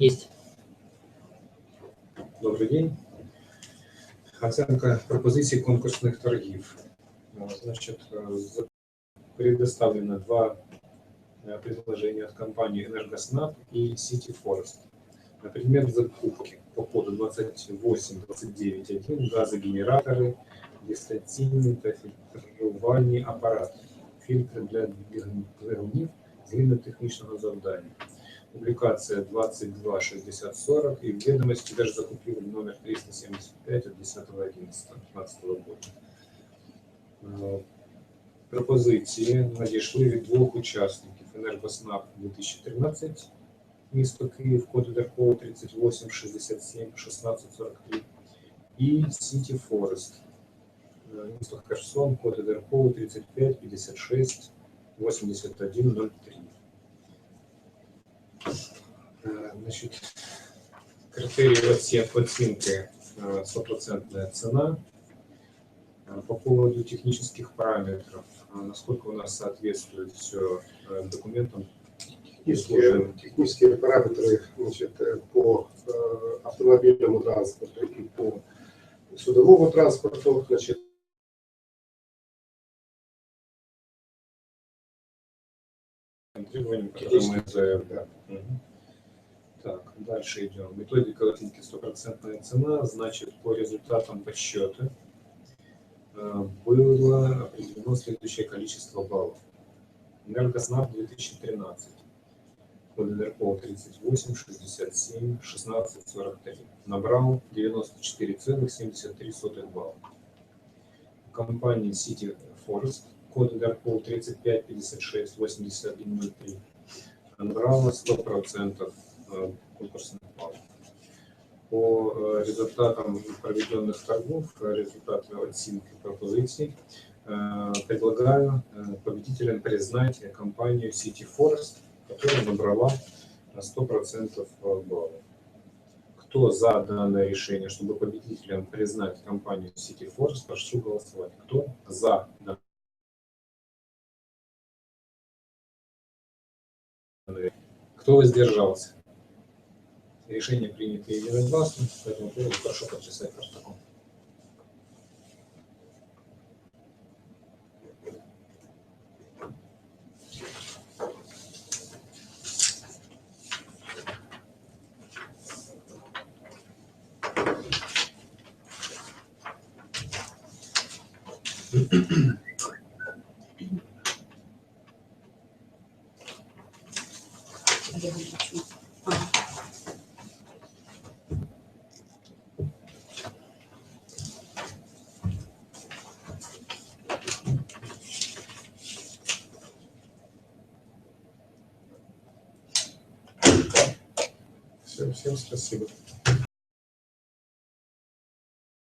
Есть. Добрий день. Оценка пропозицій конкурсних торгів. Э, Значит, э, за- предоставлено два э, предложения от компании «Энергоснаб» и «Сити Форест» на предмет закупки по коду 28291 газогенераторы, дистанційні та фільтрувальні апарати, фільтри для двигунів згідно-технічного завдання. Публікація 226040 і в відомості держзакупівель номер 375 від 10.11.15 року. Е, Пропозиції надійшли від двох учасників «Енергоснаб 2013», місто Київ, код ДРКО 3867 1643 і Сіті Форест, е, місто Херсон, код ДРКО 35 56 8103. Э, Значит, критерии оце- оценки э, стопроцентная цена. Э, По поводу технических параметров, э, насколько у нас соответствует все документам, Технические, технические параметры значит, э, по э, автомобильному транспорту и по судовому транспорту, значит, требованиям, которые мы заявляем. да. Мгм. Так, дальше идем. Методика оценки стопроцентная цена, значит, по результатам подсчета э, было определено следующее количество баллов. Энергоснаб 2013. Код НРКО 38, 67, 16, 43. Набрал 94,73 балла. Компания City Forest, код НРКО 35, 56, 8103 набрала 100% э, конкурсных баллов. По э, результатам проведенных торгов, э, результаты оценки пропозиций, э, предлагаю э, победителем признать компанию City Forest, которая набрала на 100% баллов. Кто за данное решение, чтобы победителем признать компанию City Forest, прошу голосовать. Кто за данное Кто воздержался? Решение принято единогласно, поэтому прошу подписать протокол. Я выключу. Все, всем спасибо.